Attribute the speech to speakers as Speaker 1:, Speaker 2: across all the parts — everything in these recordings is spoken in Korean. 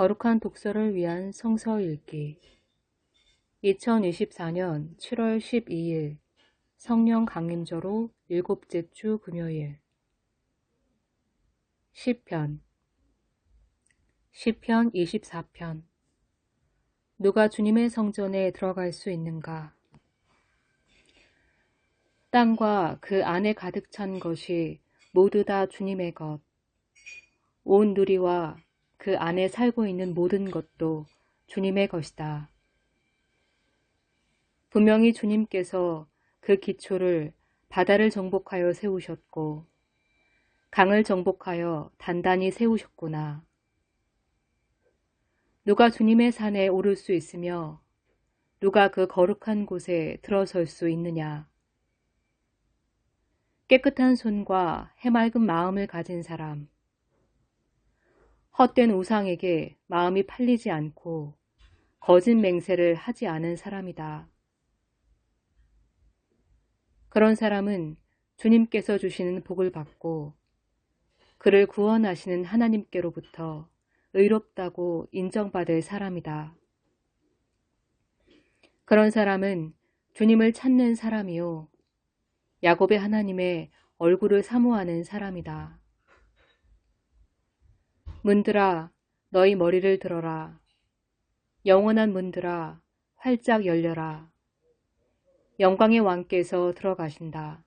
Speaker 1: 거룩한 독서를 위한 성서 읽기 2024년 7월 12일 성령 강림절로 일곱째 주 금요일 시편 시편 24편 누가 주님의 성전에 들어갈 수 있는가? 땅과 그 안에 가득 찬 것이 모두 다 주님의 것. 온 누리와 그 안에 살고 있는 모든 것도 주님의 것이다. 분명히 주님께서 그 기초를 바다를 정복하여 세우셨고 강을 정복하여 단단히 세우셨구나. 누가 주님의 산에 오를 수 있으며 누가 그 거룩한 곳에 들어설 수 있느냐. 깨끗한 손과 해맑은 마음을 가진 사람, 헛된 우상에게 마음이 팔리지 않고 거짓 맹세를 하지 않은 사람이다. 그런 사람은 주님께서 주시는 복을 받고 그를 구원하시는 하나님께로부터 의롭다고 인정받을 사람이다. 그런 사람은 주님을 찾는 사람이요. 야곱의 하나님의 얼굴을 사모하는 사람이다. 문들아 너희 머리를 들어라. 영원한 문들아 활짝 열려라. 영광의 왕께서 들어가신다.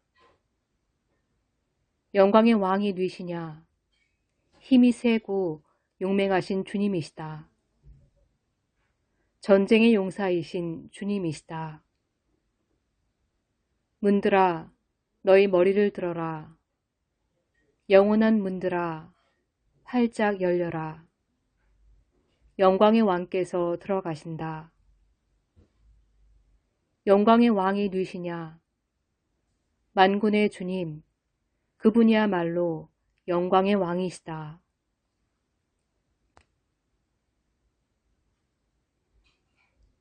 Speaker 1: 영광의 왕이 뉘시냐? 힘이 세고 용맹하신 주님이시다. 전쟁의 용사이신 주님이시다. 문들아 너희 머리를 들어라. 영원한 문들아 활짝 열려라. 영광의 왕께서 들어가신다. 영광의 왕이 누시냐? 만군의 주님, 그분이야말로 영광의 왕이시다.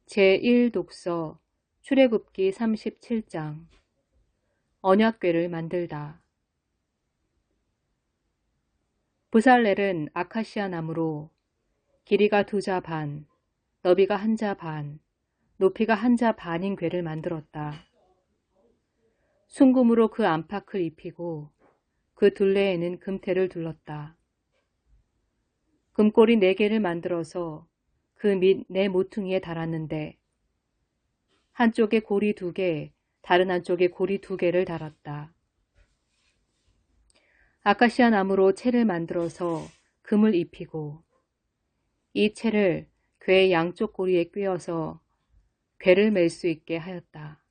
Speaker 1: 제1독서 출애굽기 37장 언약궤를 만들다 부살렐은 아카시아 나무로 길이가 두 자 반, 너비가 한 자 반, 높이가 한 자 반인 궤를 만들었다. 순금으로 그 안팎을 입히고 그 둘레에는 금태를 둘렀다. 금꼬리 네 개를 만들어서 그 밑 네 모퉁이에 달았는데 한쪽에 고리 두 개, 다른 한쪽에 고리 두 개를 달았다. 아카시아 나무로 채를 만들어서 금을 입히고 이 채를 괴의 양쪽 고리에 꿰어서 괴를 맬 수 있게 하였다.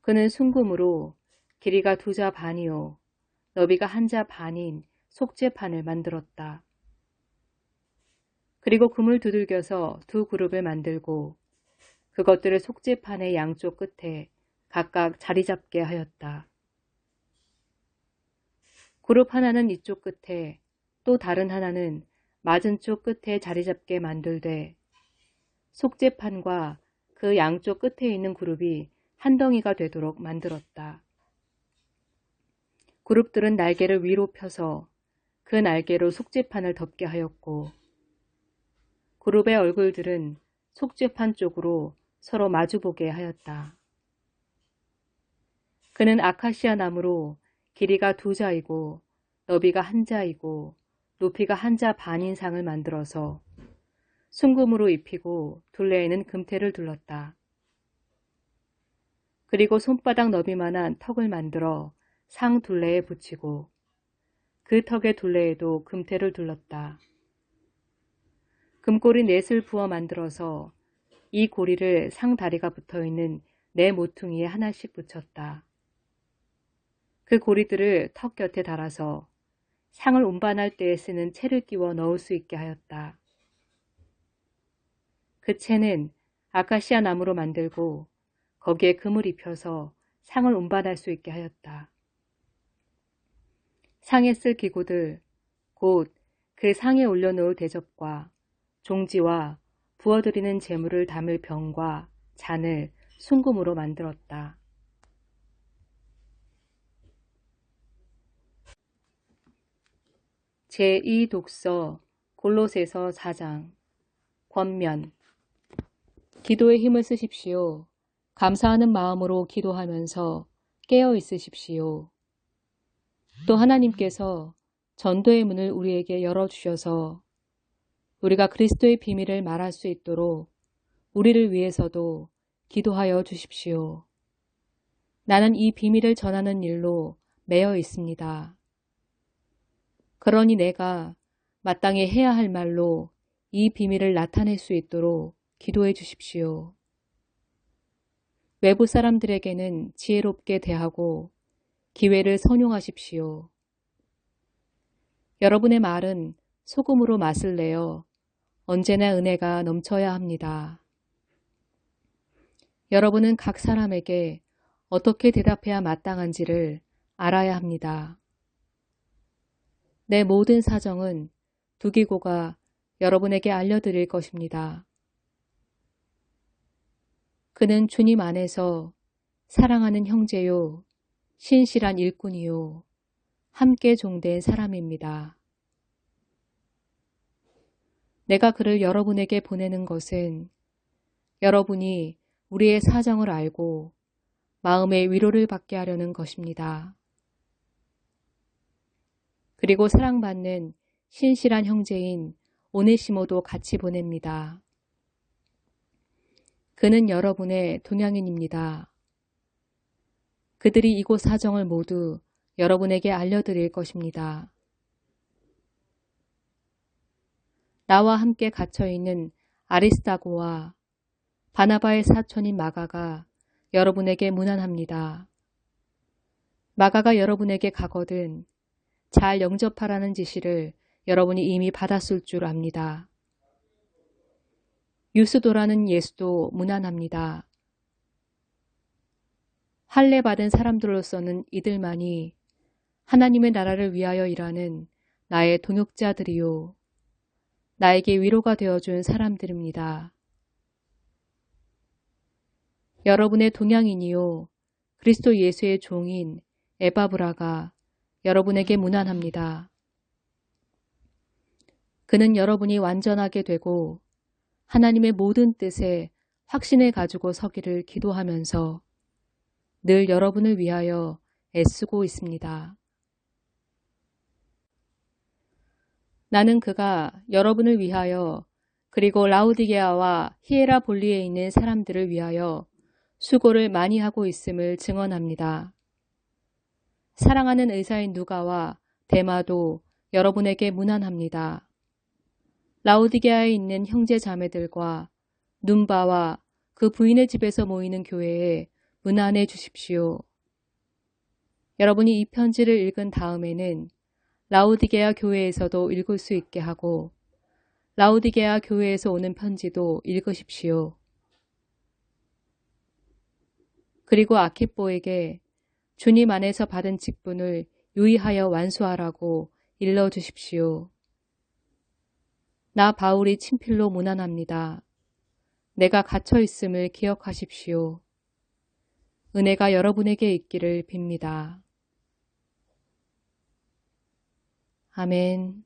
Speaker 1: 그는 순금으로 길이가 두 자 반이요 너비가 한 자 반인 속재판을 만들었다. 그리고 금을 두들겨서 두 그룹을 만들고 그것들을 속재판의 양쪽 끝에 각각 자리 잡게 하였다. 그룹 하나는 이쪽 끝에 또 다른 하나는 맞은 쪽 끝에 자리 잡게 만들되 속재판과 그 양쪽 끝에 있는 그룹이 한 덩이가 되도록 만들었다. 그룹들은 날개를 위로 펴서 그 날개로 속재판을 덮게 하였고 그룹의 얼굴들은 속재판 쪽으로 서로 마주보게 하였다. 그는 아카시아 나무로 길이가 두 자이고 너비가 한 자이고 높이가 한 자 반 인 상을 만들어서 순금으로 입히고 둘레에는 금태를 둘렀다. 그리고 손바닥 너비만한 턱을 만들어 상 둘레에 붙이고 그 턱의 둘레에도 금태를 둘렀다. 금꼬리 넷을 부어 만들어서 이 고리를 상 다리가 붙어있는 네 모퉁이에 하나씩 붙였다. 그 고리들을 턱 곁에 달아서 상을 운반할 때에 쓰는 채를 끼워 넣을 수 있게 하였다. 그 채는 아카시아 나무로 만들고 거기에 금을 입혀서 상을 운반할 수 있게 하였다. 상에 쓸 기구들, 곧 그 상에 올려놓을 대접과 종지와 부어드리는 재물을 담을 병과 잔을 순금으로 만들었다. 제2독서 골로새서 4장 권면 기도에 힘을 쓰십시오. 감사하는 마음으로 기도하면서 깨어 있으십시오. 또 하나님께서 전도의 문을 우리에게 열어주셔서 우리가 그리스도의 비밀을 말할 수 있도록 우리를 위해서도 기도하여 주십시오. 나는 이 비밀을 전하는 일로 매여 있습니다. 그러니 내가 마땅히 해야 할 말로 이 비밀을 나타낼 수 있도록 기도해 주십시오. 외부 사람들에게는 지혜롭게 대하고 기회를 선용하십시오. 여러분의 말은 소금으로 맛을 내어 언제나 은혜가 넘쳐야 합니다. 여러분은 각 사람에게 어떻게 대답해야 마땅한지를 알아야 합니다. 내 모든 사정은 두기고가 여러분에게 알려드릴 것입니다. 그는 주님 안에서 사랑하는 형제요, 신실한 일꾼이요, 함께 종된 사람입니다. 내가 그를 여러분에게 보내는 것은 여러분이 우리의 사정을 알고 마음의 위로를 받게 하려는 것입니다. 그리고 사랑받는 신실한 형제인 오네시모도 같이 보냅니다. 그는 여러분의 동양인입니다. 그들이 이곳 사정을 모두 여러분에게 알려드릴 것입니다. 나와 함께 갇혀있는 아리스타고와 바나바의 사촌인 마가가 여러분에게 무난합니다. 마가가 여러분에게 가거든 잘 영접하라는 지시를 여러분이 이미 받았을 줄 압니다. 유스도라는 예수도 무난합니다. 할례 받은 사람들로서는 이들만이 하나님의 나라를 위하여 일하는 나의 동역자들이요. 나에게 위로가 되어준 사람들입니다. 여러분의 동양인이요. 그리스도 예수의 종인 에바브라가 여러분에게 무난합니다. 그는 여러분이 완전하게 되고 하나님의 모든 뜻에 확신을 가지고 서기를 기도하면서 늘 여러분을 위하여 애쓰고 있습니다. 나는 그가 여러분을 위하여 그리고 라우디게아와 히에라 볼리에 있는 사람들을 위하여 수고를 많이 하고 있음을 증언합니다. 사랑하는 의사인 누가와 대마도 여러분에게 무난합니다. 라우디게아에 있는 형제 자매들과 눈바와 그 부인의 집에서 모이는 교회에 문안해 주십시오. 여러분이 이 편지를 읽은 다음에는 라우디게아 교회에서도 읽을 수 있게 하고 라우디게아 교회에서 오는 편지도 읽으십시오. 그리고 아키뽀에게 주님 안에서 받은 직분을 유의하여 완수하라고 일러 주십시오. 나 바울이 친필로 무난합니다. 내가 갇혀 있음을 기억하십시오. 은혜가 여러분에게 있기를 빕니다. 아멘.